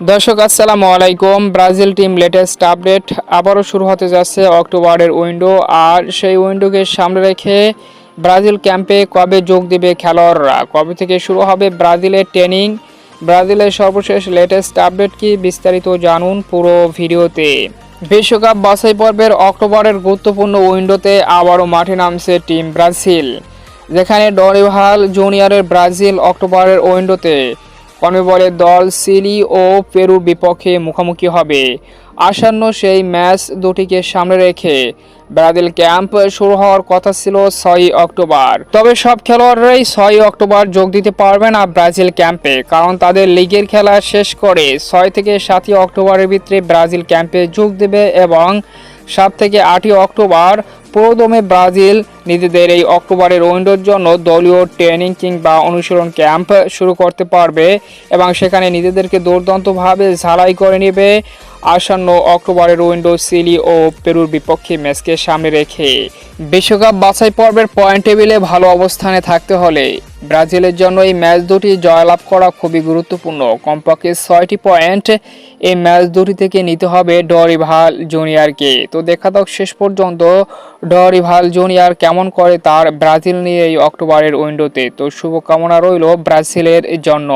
দর্শক, আসসালামু আলাইকুম। ব্রাজিল টিম লেটেস্ট আপডেট আবারও শুরু হতে যাচ্ছে অক্টোবরের উইন্ডো। আর সেই উইন্ডোকে সামনে রেখে ব্রাজিল ক্যাম্পে কবে যোগ দেবে খেলোয়াড়রা? কবে থেকে শুরু হবে ব্রাজিলের ট্রেনিং? ব্রাজিলের সর্বশেষ লেটেস্ট আপডেট কি বিস্তারিত জানুন পুরো ভিডিওতে। বিশ্বকাপ বাছাই পর্বের অক্টোবরের গুরুত্বপূর্ণ উইন্ডোতে আবারও মাঠে নামছে টিম ব্রাজিল, যেখানে ডরিভাল জুনিয়রের ব্রাজিল অক্টোবরের উইন্ডোতে কনমেবলের দল চিলি ও পেরুর বিপক্ষে মুখোমুখি হবে। আসন্ন সেই ম্যাচ দুটিকে সামনে রেখে ব্রাজিল ক্যাম্প শুরু হওয়ার কথা ছিল ছয়ই অক্টোবর। তবে সব খেলোয়াড়রাই ছয়ই অক্টোবর যোগ দিতে পারবে না ব্রাজিল ক্যাম্পে, কারণ তাদের লিগের খেলা শেষ করে ছয় থেকে সাতই অক্টোবরের ভিতরে ব্রাজিল ক্যাম্পে যোগ দেবে এবং সাত থেকে আটই অক্টোবর পুরোদমে ব্রাজিল নিজেদের এই অক্টোবরের উইন্ডোর জন্য দলীয় ট্রেনিং কিংবা অনুশীলন ক্যাম্প শুরু করতে পারবে এবং সেখানে নিজেদেরকে দুর্দান্তভাবে ঝালাই করে নেবে। আসন্ন অক্টোবরের উইন্ডো সিলি ও পেরুর বিপক্ষে ম্যাচকে সামনে রেখে বিশ্বকাপ বাছাই পর্বের পয়েন্ট টেবিলে ভালো অবস্থানে থাকতে হলে ব্রাজিলের জন্য এই ম্যাচ দুটি জয়লাভ করা খুবই গুরুত্বপূর্ণ। কমপক্ষে ছয়টি পয়েন্ট এই ম্যাচ দুটি থেকে নিতে হবে ডরিভাল জুনিয়রকে। তো দেখা যাক শেষ পর্যন্ত ডরিভাল জুনিয়র কেমন করে তার ব্রাজিল নিয়ে এই অক্টোবরের উইন্ডোতে? তো শুভকামনা রইল ব্রাজিলের জন্য।